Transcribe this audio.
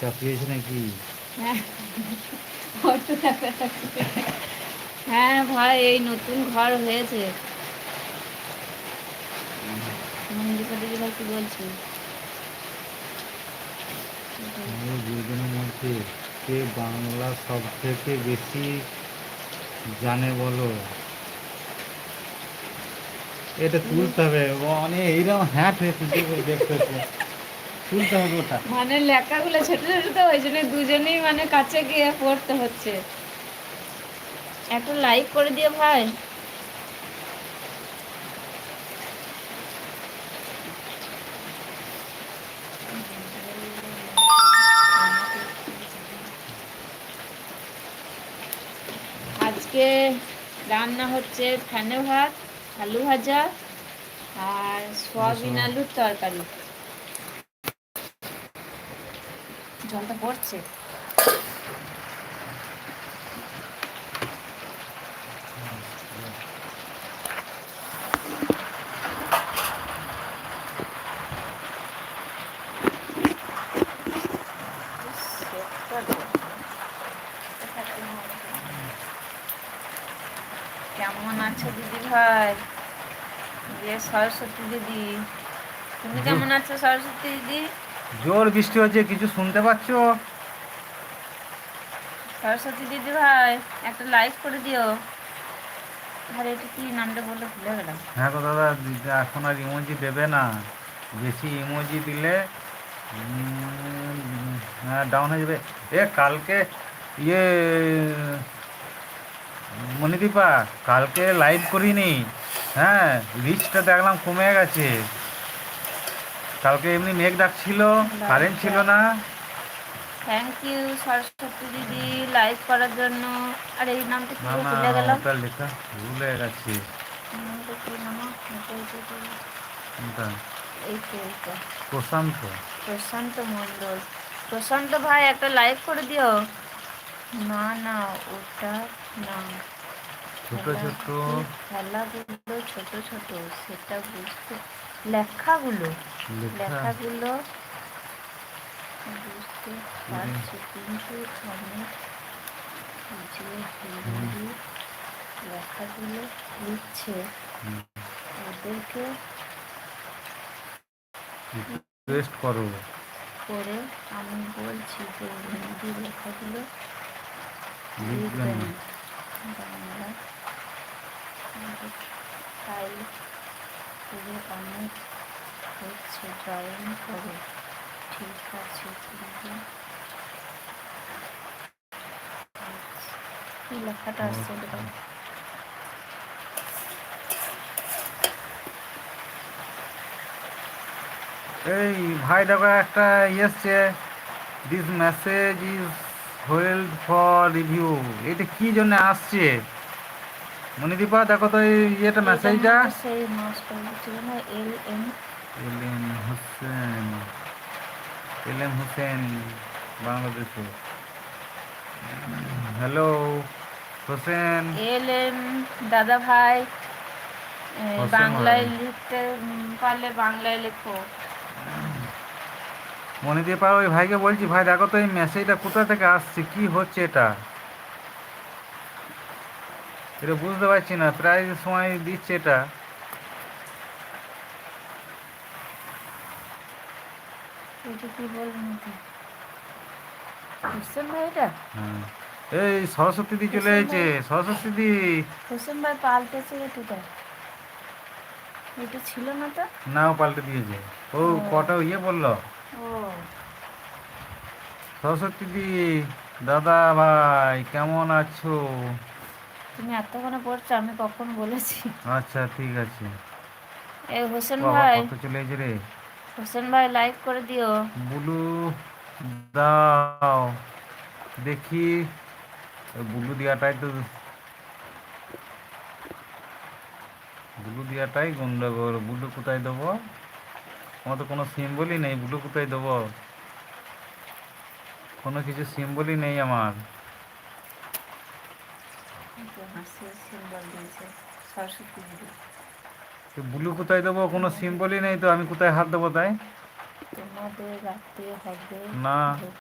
চাপিয়েছে নাকি? হ্যাঁ। হ্যাঁ ভাই এই নতুন ঘর হয়েছে। মন্দিরা দিদি ভাই কি বলছি। দুজনের মধ্যে কে বাংলা সব থেকে বেশি জানে বলো? এটা তুলতে হবে। অনেক এইরকম হ্যাঁ দেখতে। তুলতে হবে ওটা। মানে লেখাগুলো ছোট ছোট তো ওই জন্য দুজনেই মানে কাছে গিয়ে পড়তে হচ্ছে। একটা লাইক করে দিও ভাই। আজকে রান্না হচ্ছে ফ্যানে ভাত আলু ভাজা আর সয়াবিন আলুর তরকারি। জলটা পড়ছে। কেমন আছো দিদি ভাই? যে সরস্বতী দিদি। তুমি কেমন আছো সরস্বতী দিদি? জোর বৃষ্টি হচ্ছে কিছু শুনতে পাচ্ছ? সরস্বতী দিদি ভাই একটা লাইক করে দিও। আরে এটা কি নামটা বললে ভুলে গেলাম। হ্যাঁ গো দাদা এখন আর ইমোজি দেবে না। বেশি ইমোজি দিলে হ্যাঁ ডাউন হয়ে যাবে। এ কালকে ইয়ে মণিদীপা কালকে লাইভ করিনি। হ্যাঁ রিচটা দেখলাম কমে গেছে। কালকে এমনি মেঘ ডাকছিল কারেন্ট ছিল না। থ্যাংক ইউ সরস্বতী দিদি লাইক করার জন্য। আর এই নামটা কি ভুলে গেলাম? ওটা লেখা ভুলে গেছে। প্রশান্ত। প্রশান্ত মণ্ডল। প্রশান্ত ভাই একটা লাইক করে দিও। না না ওটা না। ছোট ছোট। খেলাগুলো ছোট ছোট সেটা বুঝতে লেখাগুলো লেখাগুলো বুঝতে পারছি। কিন্তু অনেক যে হিন্দি লেখাগুলো লিখছে। ওদেরকে টেস্ট করো। করে আমি বলছি যে হিন্দি লেখাগুলো লিখবে লিখবেন বাংলা তাই পুরো অনেক হচ্ছে জয়েন করো ঠিক আছে কিন্তু কি লেখাটা আসছে এই ভাই দেখো একটা ইয়ে এসছে। This message is hold for review এটা কি জন্য আসছে? মনিদীপা দেখো তো এই ইয়েটা মেসেজটা সেই মাস্টার ছিল না এল এম। এলেন হোসেন। এলেন হোসেন বাংলাদেশে। হ্যালো হোসেন। এল এম দাদা ভাই বাংলায় লিখতে পারলে বাংলায় লেখো। মনিদীপা ওই ভাইকে বলছি ভাই দেখো তো এই মেসেজটা কোথা থেকে আসছে কি হচ্ছে এটা? এটা বুঝতে পারছি না প্রায় সময় দিচ্ছে এটা। হ্যাঁ। এই সরস্বতী দি চলে এসেছে সরস্বতী দি। হোসেন ভাই পাল্টেছে এটা এটা ছিল না তো? নাও পাল্টে দিয়েছে। ও। কটা ইয়ে বলল? ও। সরস্বতী দি দাদা ভাই কেমন আছো? তুমি এতক্ষণে পড়ছো আমি কখন বলেছি? আচ্ছা ঠিক আছে। এই হোসেন ভাই। কত চলে এসেছে রে? হোসেন ভাই লাইক করে দিও। বুলু দাও। দেখি বুলু দিয়াটাই তো বুলু দিয়াটাই গন্ডগোল। বুলু কোথায় দেবো? আমার তো কোনো সিম্বলই নেই। বুলু কোথায় দেবো? কোনো কিছু সিম্বলই নেই আমার হাসির সিম্বল দিয়েছে সরস্বতী দিদি তো বুলু কোথায় দেবো? কোনো সিম্বলই নেই তো আমি কোথায় হাত দেবো তাই? না।